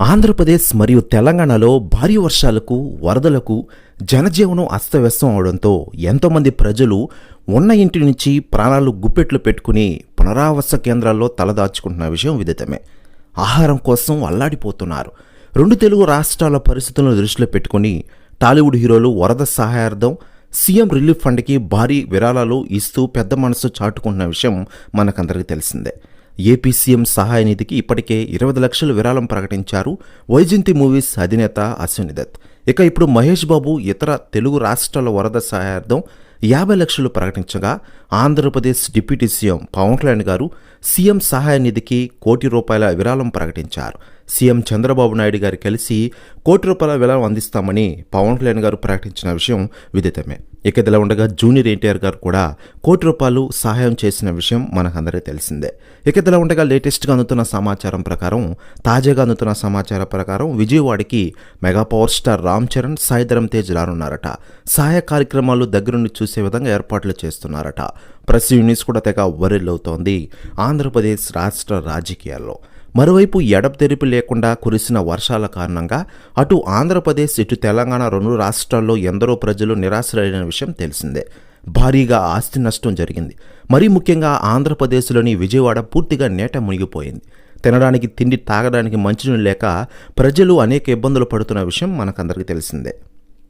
ఆంధ్రప్రదేశ్ మరియు తెలంగాణలో భారీ వర్షాలకు వరదలకు జనజీవనం అస్తవ్యస్తం అవడంతో ఎంతోమంది ప్రజలు ఉన్న ఇంటి నుంచి ప్రాణాలు గుప్పెట్లు పెట్టుకుని పునరావాస కేంద్రాల్లో తలదాచుకుంటున్న విషయం విదితమే. ఆహారం కోసం అల్లాడిపోతున్నారు. రెండు తెలుగు రాష్ట్రాల పరిస్థితులను దృష్టిలో పెట్టుకుని టాలీవుడ్ హీరోలు వరద సహాయార్థం సీఎం రిలీఫ్ ఫండ్కి భారీ విరాళాలు ఇస్తూ పెద్ద మనసు చాటుకుంటున్న విషయం మనకందరికీ తెలిసిందే. ఏపీ సీఎం సహాయ నిధికి ఇప్పటికే ఇరవై లక్షల విరాళం ప్రకటించారు వైజయంతి మూవీస్ అధినేత అశ్విని దత్. ఇక ఇప్పుడు మహేష్ బాబు ఇతర తెలుగు రాష్ట్రాల వరద సహాయార్థం యాభై లక్షలు ప్రకటించగా Andhra Pradesh deputy CM Pawan Kalyan garu CM సహాయ నిధికి కోటి రూపాయల విరాళం ప్రకటించారు. సీఎం చంద్రబాబు నాయుడు గారు కలిసి కోటి రూపాయల విరాళం అందిస్తామని పవన్ కళ్యాణ్ గారు ప్రకటించిన విషయం విదితమే. ఇక ఇదిలా ఉండగా జూనియర్ ఎన్టీఆర్ గారు కూడా కోటి రూపాయలు సహాయం చేసిన విషయం మనకందరికీ తెలిసిందే. ఇక ఇదిలా ఉండగా లేటెస్ట్గా అందుతున్న సమాచారం ప్రకారం తాజాగా అందుతున్న సమాచారం ప్రకారం విజయవాడకి mega power star Ram Charan Sai Dharam Tej రానున్నారట. సహాయ కార్యక్రమాలు దగ్గరుండి చూసే విధంగా ఏర్పాట్లు చేస్తున్నారట. ప్రెస్ యూనిట్స్ కూడా తెగ వరిల్లవుతోంది ఆంధ్రప్రదేశ్ రాష్ట్ర రాజకీయాల్లో. మరోవైపు ఎడతెరిపి లేకుండా కురిసిన వర్షాల కారణంగా అటు ఆంధ్రప్రదేశ్ ఇటు తెలంగాణ రెండు రాష్ట్రాల్లో ఎందరో ప్రజలు నిరాశ్రయైన విషయం తెలిసిందే. భారీగా ఆస్తి నష్టం జరిగింది. మరీ ముఖ్యంగా ఆంధ్రప్రదేశ్లోని విజయవాడ పూర్తిగా నేట మునిగిపోయింది. తినడానికి తిండి తాగడానికి మంచినీళ్ళు లేక ప్రజలు అనేక ఇబ్బందులు పడుతున్న విషయం మనకందరికీ తెలిసిందే.